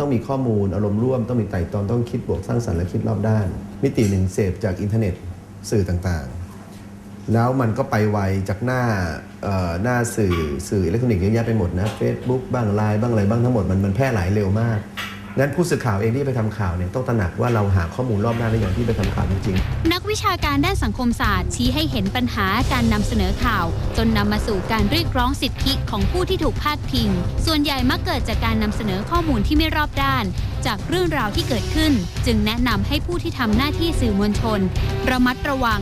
ต้องมีข้อมูลอารมณ์ร่วมต้องมีไต่ตองต้องคิดบวกสร้างสรรค์และคิดรอบด้าน มิติหนึ่งเสพจากอินเทอร์เน็ตสื่อต่างๆ แล้วมันก็ไปไวจากหน้าหน้าสื่อสื่ออิเล็กทรอนิกส์เยอะแยะไปหมดนะ Facebook บ้างไลน์บ้างอะไรบ้างทั้งหมดมันมันแพร่หลายเร็วมาก งั้นผู้สื่อข่าวเองที่ไปทำข่าวเนี่ยต้องตระหนักว่าเราหาข้อมูลรอบด้านได้อย่างที่ไปทำข่าวจริงๆ นักวิชาการด้านสังคมศาสตร์ชี้ให้เห็นปัญหาการนำเสนอข่าว จนนำมาสู่การเรียกร้องสิทธิของผู้ที่ถูกพาดพิง ส่วนใหญ่มักเกิดจากการนำเสนอข้อมูลที่ไม่รอบด้าน จากเรื่องราวที่เกิดขึ้น จึงแนะนำให้ผู้ที่ทำหน้าที่สื่อมวลชน ระมัดระวัง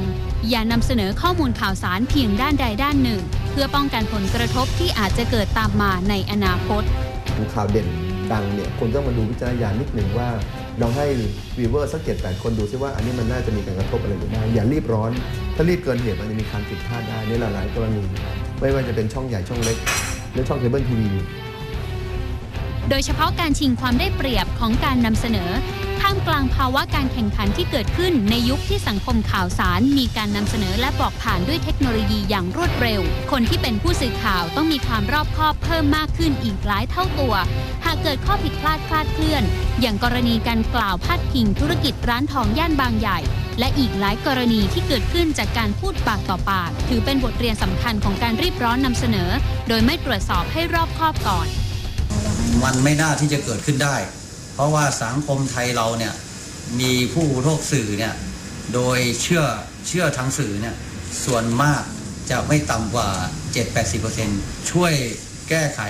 อย่านำเสนอข้อมูลข่าวสารเพียงด้านใดด้านหนึ่ง เพื่อป้องกันผลกระทบที่อาจจะเกิดตามมาในอนาคตข่าวเด่น ดังเนี่ยคนต้องมาดูวิจารณญาณนิดหนึ่งว่าลองให้วีเวอร์สักเจ็ดแปดคนดูซิว่าอันนี้มันน่าจะมีการกระทบอะไรหรือไม่อย่ารีบร้อน ถ้ารีบเกินเหตุมันจะมีการผิดพลาดได้ในหลาย ๆ กรณี ไม่ว่าจะเป็นช่องใหญ่ช่องเล็กหรือช่องเคเบิลทีวี โดยเฉพาะการชิงความได้เปรียบของการนำเสนอ ท่ามกลางภาวะการแข่งขันที่เกิดขึ้นในยุคที่สังคมข่าวสาร มีการนำเสนอและบอกผ่านด้วยเทคโนโลยีอย่างรวดเร็ว คนที่เป็นผู้สื่อข่าวต้องมีความรอบคอบเพิ่มมากขึ้นอีกหลายเท่าตัว หากเกิดข้อผิดพลาดคลาดเคลื่อน อย่างกรณีการกล่าวพาดพิงธุรกิจร้านทองย่านบางใหญ่และอีกหลายกรณีที่เกิดขึ้นจากการพูดปากต่อปาก ถือเป็นบทเรียนสำคัญของการรีบร้อนนำเสนอ โดยไม่ตรวจสอบให้รอบคอบก่อน มันไม่น่าที่จะเกิดขึ้นได้ เพราะว่าสังคมไทยเราเนี่ยมีผู้บริโภคสื่อเนี่ยโดยเชื่อเชื่อทางสื่อเนี่ยส่วนมากจะไม่ต่ำกว่า 7-80%ช่วยแก้ไข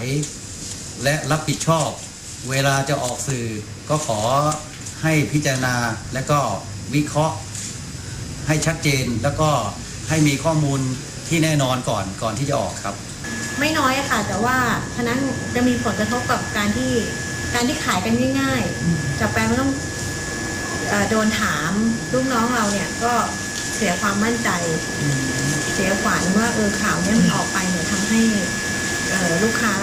และรับผิดชอบ เวลาจะออกสื่อก็ขอให้พิจารณาและก็วิเคราะห์ให้ชัดเจนแล้วก็ให้มีข้อมูลที่แน่นอนก่อนก่อนที่จะออกครับ ไม่น้อยอะค่ะ แต่ว่าฉะนั้นจะมีผลกระทบกับการที่การที่ขายกันง่ายๆจะแปลไม่ต้องโดนถามลูกน้องเราเนี่ยก็เสียความมั่นใจ เสียขวัญว่าเออข่าวเนี้มันออกไปเนี่ยทำให้ลูกค้า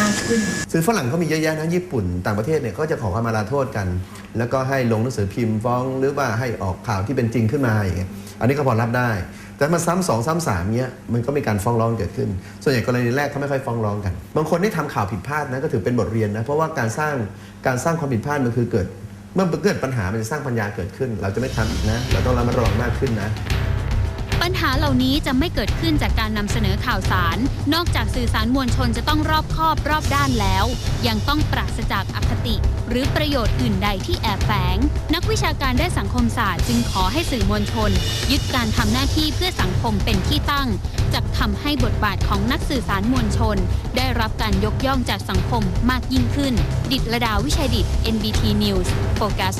มากขึ้นสื่อฝรั่งเขามีเยอะแยะนะญี่ปุ่น ต่างประเทศเนี่ยก็จะขอความมาลาโทษกัน แล้วก็ให้ลงหนังสือพิมพ์ฟ้องหรือว่าให้ออกข่าวที่เป็นจริงขึ้นมาอย่างเงี้ยอันนี้ก็พอรับได้ แต่มาซ้ำสองซ้ำสามเนี้ยมันก็มีการฟ้องร้องเกิดขึ้น ส่วนใหญ่กรณีแรกเขาไม่ค่อยฟ้องร้องกัน บางคนที่ทำข่าวผิดพลาดนะก็ถือเป็นบทเรียนนะเพราะว่าการสร้างการสร้างความผิดพลาดมันคือเกิด เมื่อเกิดปัญหามันจะสร้างปัญญาเกิดขึ้น เราจะไม่ทำอีกนะ เราต้องระมัดระวังมากขึ้นนะ ปัญหาเหล่านี้จะไม่เกิดขึ้นจากการนำเสนอข่าวสาร นอกจากสื่อสารมวลชนจะต้องรอบคอบรอบด้านแล้ว ยังต้องปราศจากอคติ หรือประโยชน์อื่นใดที่แอบแฝง นักวิชาการด้านสังคมศาสตร์จึงขอให้สื่อมวลชน ยึดการทำหน้าที่เพื่อสังคมเป็นที่ตั้งจะทำให้บทบาทของนักสื่อสารมวลชน ได้รับการยกย่องจากสังคมมากยิ่งขึ้น ดิตรดาวิชัยดิต NBT News โฟกัส